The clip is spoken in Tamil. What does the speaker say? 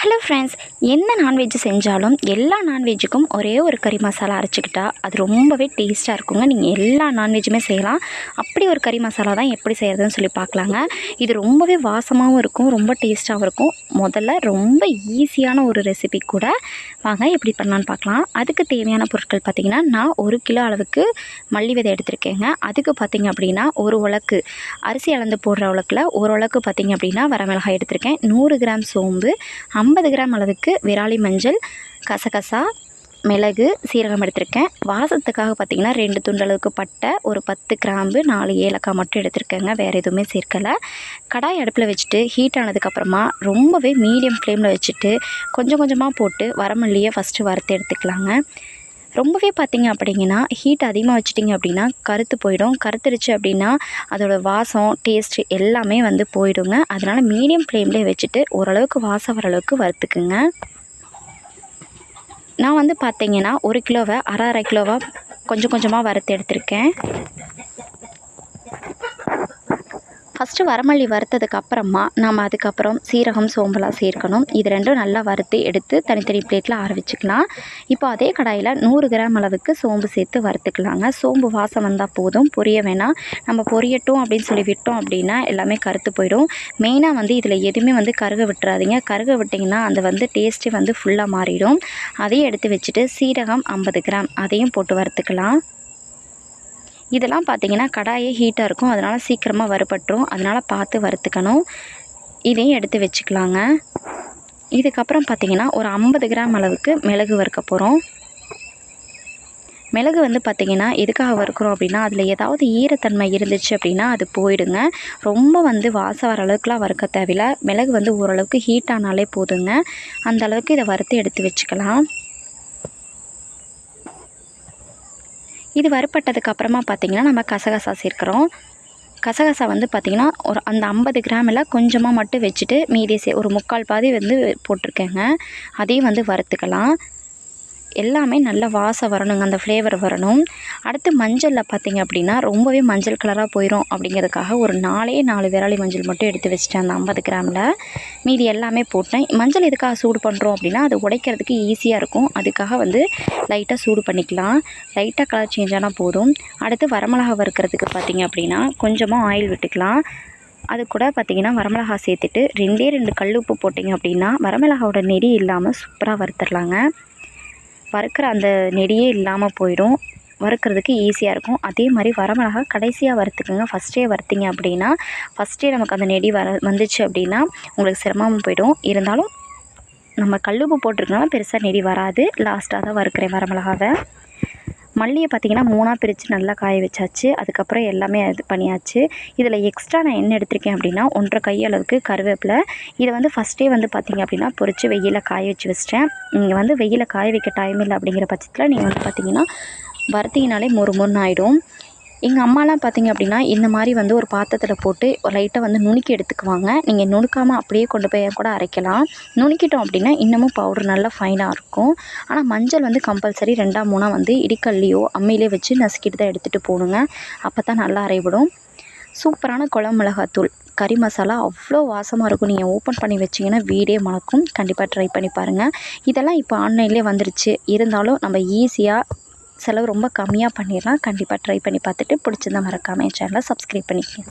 ஹலோ ஃப்ரெண்ட்ஸ் எந்த நான்வெஜ் செஞ்சாலும் எல்லா நான்வெஜ்ஜுக்கும் ஒரே ஒரு கறி மசாலா அரைச்சிக்கிட்டா அது ரொம்பவே டேஸ்ட்டாக இருக்குங்க. நீங்கள் எல்லா நான்வெஜ்ஜுமே செய்யலாம். அப்படி ஒரு கறி மசாலா தான் எப்படி செய்கிறதுன்னு சொல்லி பார்க்கலாங்க. இது ரொம்பவே வாசமாகவும் இருக்கும் ரொம்ப டேஸ்ட்டாகவும் இருக்கும். முதல்ல ரொம்ப ஈஸியான ஒரு ரெசிபி கூட வாங்க எப்படி பண்ணலான்னு பார்க்கலாம். அதுக்கு தேவையான பொருட்கள் பார்த்திங்கன்னா நான் ஒரு கிலோ அளவுக்கு மல்லி விதை எடுத்திருக்கேங்க. அதுக்கு பார்த்திங்க அப்படின்னா ஒரு உலக்கு அரிசி அளந்து போடுற உலக்கில் ஒரு உலக்கு பார்த்திங்க அப்படின்னா வரமிளகாய் எடுத்திருக்கேன். நூறு கிராம் சோம்பு ஐம்பது கிராம் அளவுக்கு விராலி மஞ்சள் கசகசா மிளகு சீரகம் எடுத்திருக்கேன். வாசத்துக்காக பார்த்திங்கன்னா ரெண்டு துண்டு அளவுக்கு பட்டை ஒரு பத்து கிராம்பு நாலு ஏலக்காய் மட்டும் எடுத்திருக்கேங்க. வேறு எதுவுமே சேர்க்கலை. கடாய் அடுப்பில் வச்சுட்டு ஹீட் ஆனதுக்கப்புறமா ரொம்பவே மீடியம் ஃப்ளேமில் வச்சுட்டு கொஞ்சம் கொஞ்சமாக போட்டு வரமல்லியை ஃபஸ்ட்டு வறுத்து எடுத்துக்கலாங்க. ரொம்பவே பார்த்தீங்க அப்படிங்கன்னா ஹீட் அதிகமாக வச்சிட்டிங்க அப்படின்னா கருத்து போயிடும். கருத்துருச்சு அப்படின்னா அதோடய வாசம் டேஸ்ட்டு எல்லாமே வந்து போயிடுங்க. அதனால் மீடியம் ஃப்ளேம்லேயே வச்சுட்டு ஓரளவுக்கு வாசம் வரளவுக்கு வறுத்துக்குங்க. நான் வந்து பார்த்தீங்கன்னா ஒரு கிலோவை அரை அரை கிலோவாக கொஞ்சம் கொஞ்சமாக வறுத்து எடுத்திருக்கேன். ஃபஸ்ட்டு வரமல்லி வறுத்ததுக்கு அப்புறமா நம்ம அதுக்கப்புறம் சீரகம் சோம்பெல்லாம் சேர்க்கணும். இது ரெண்டும் நல்லா வறுத்து எடுத்து தனித்தனி பிளேட்டில் ஆற வச்சுக்கலாம் இப்போ அதே கடாயில் நூறு கிராம் அளவுக்கு சோம்பு சேர்த்து வறுத்துக்கலாங்க. சோம்பு வாசம் வந்தால் போதும். பொரிய வேணாம் நம்ம பொரியட்டும் அப்படின்னு சொல்லி விட்டோம் அப்படின்னா எல்லாமே கருத்து போயிடும். மெயினாக வந்து இதில் எதுவுமே வந்து கருக விட்டுறாதீங்க. கருக விட்டிங்கன்னா அந்த வந்து டேஸ்ட்டே வந்து ஃபுல்லாக மாறிடும். அதையும் எடுத்து வச்சுட்டு சீரகம் ஐம்பது கிராம். அதையும் போட்டு வறுத்துக்கலாம். இதெல்லாம் பார்த்திங்கன்னா கடாயே ஹீட்டாக இருக்கும். அதனால் சீக்கிரமாக வறுபட்டுரும். அதனால் பார்த்து வறுத்துக்கணும். இதையும் எடுத்து வச்சுக்கலாங்க. இதுக்கப்புறம் பார்த்திங்கன்னா ஒரு ஐம்பது கிராம் அளவுக்கு மிளகு வறுக்க போகிறோம் மிளகு வந்து பார்த்திங்கன்னா எதுக்காக வறுக்கிறோம் அப்படின்னா அதில் ஏதாவது ஈரத்தன்மை இருந்துச்சு அப்படின்னா அது போயிடுங்க. ரொம்ப வந்து வாசம் வர அளவுக்குலாம் வறுக்க தேவையில்ல. மிளகு வந்து ஓரளவுக்கு ஹீட் ஆனாலே போதுங்க. அந்த அளவுக்கு இதை வறுத்து எடுத்து வச்சுக்கலாம். இது வறுப்பட்டதுக்கு அப்புறமா பார்த்திங்கன்னா நம்ம கசகசா சேர்க்குறோம். கசகசா வந்து பார்த்திங்கன்னா ஒரு அந்த ஐம்பது கிராமில் கொஞ்சமாக மட்டும் வச்சுட்டு மீதி சே ஒரு முக்கால் பாதி வந்து போட்டிருக்கேங்க. அதையும் வந்து வறுத்துக்கலாம். எல்லாமே நல்ல வாசம் வரணுங்க அந்த ஃப்ளேவர் வரணும். அடுத்து மஞ்சளில் பார்த்திங்க அப்படின்னா ரொம்பவே மஞ்சள் கலராக போயிடும் அப்படிங்கிறதுக்காக ஒரு நாலே நாலு விரலி மஞ்சள் மட்டும் எடுத்து வச்சுட்டேன் அந்த ஐம்பது கிராமில். மீதி எல்லாமே போட்டேன். மஞ்சள் எதுக்காக சூடு பண்ணுறோம் அப்படின்னா அது உடைக்கிறதுக்கு ஈஸியாக இருக்கும். அதுக்காக வந்து லைட்டாக சூடு பண்ணிக்கலாம். லைட்டாக கலர் சேஞ்ச் ஆனால் போதும். அடுத்து வரமிளகா வறுக்கிறதுக்கு பார்த்திங்க அப்படின்னா கொஞ்சமாக ஆயில் விட்டுக்கலாம். அது கூட பார்த்திங்கன்னா வரமிளகா சேர்த்துட்டு ரெண்டே ரெண்டு கல் உப்பு போட்டிங்க அப்படின்னா வரமிளகாவோட நெறி இல்லாமல் சூப்பராக வறுத்துடலாங்க. வறுக்கிற அந்த நெடியே இல்லாமல் போயிடும். வறுக்கிறதுக்கு ஈஸியாக இருக்கும். அதே மாதிரி வரமிளகா கடைசியாக வறுத்துக்குங்க. ஃபஸ்ட்டே வறுத்திங்க அப்படின்னா ஃபஸ்ட்டே நமக்கு அந்த நெடி வர வந்துச்சு அப்படின்னா உங்களுக்கு சிரமமாக போயிடும். இருந்தாலும் நம்ம கல்லுப்பு போட்டிருக்கனால பெருசாக நெடி வராது. லாஸ்ட்டாக தான் வறுக்கிறேன் வரமிளகாவை. மல்லியை பார்த்திங்கன்னா மூணாக பிரித்து நல்லா காய வச்சாச்சு. அதுக்கப்புறம் எல்லாமே இது பண்ணியாச்சு. இதில் எக்ஸ்ட்ரா நான் என்ன எடுத்திருக்கேன் அப்படின்னா ஒன்றரை கையளவுக்கு கருவேப்பிலை. இதை வந்து ஃபஸ்ட்டே வந்து பார்த்திங்க அப்படின்னா பொறிச்சு வெயிலில் காய வச்சு வச்சிட்டேன். நீங்கள் வந்து வெயிலில் காய வைக்க டைம் இல்லை அப்படிங்கிற பட்சத்தில் நீங்கள் வந்து பார்த்திங்கன்னா வறுத்திங்கனாலே மொறு மொறுன்னு ஆகிடும் எங்கள் அம்மாலாம் பார்த்திங்க அப்படின்னா இந்த மாதிரி வந்து ஒரு பாத்திரத்தில் போட்டு லைட்டாக வந்து நுணுக்கி எடுத்துக்குவாங்க. நீங்கள் நுணுக்காமல் அப்படியே கொண்டு போய் கூட அரைக்கலாம். நுணுக்கிட்டோம் அப்படின்னா இன்னமும் பவுடர் நல்லா ஃபைனாக இருக்கும். ஆனால் மஞ்சள் வந்து கம்பல்சரி ரெண்டாம் மூணாக வந்து இடிக்கல்லையோ அம்மியிலே வச்சு நசுக்கிட்டு தான் எடுத்துகிட்டு போகணுங்க. அப்போ தான் நல்லா அரைவிடும். சூப்பரான குழம்பு மிளகாத்தூள் கறி மசாலா அவ்வளோ வாசமாக இருக்கும். நீங்கள் ஓப்பன் பண்ணி வச்சிங்கன்னா வீடே மணக்கும். கண்டிப்பாக ட்ரை பண்ணி பாருங்கள் இதெல்லாம் இப்போ ஆன்லைன்லேயே வந்துருச்சு. இருந்தாலும் நம்ம ஈஸியாக செலவு ரொம்ப கம்மியாக பண்ணிடலாம். கண்டிப்பாக ட்ரை பண்ணி பார்த்துட்டு பிடிச்சிருந்தா மறக்காமல் என் சேனலை சப்ஸ்கிரைப் பண்ணிக்கோங்க.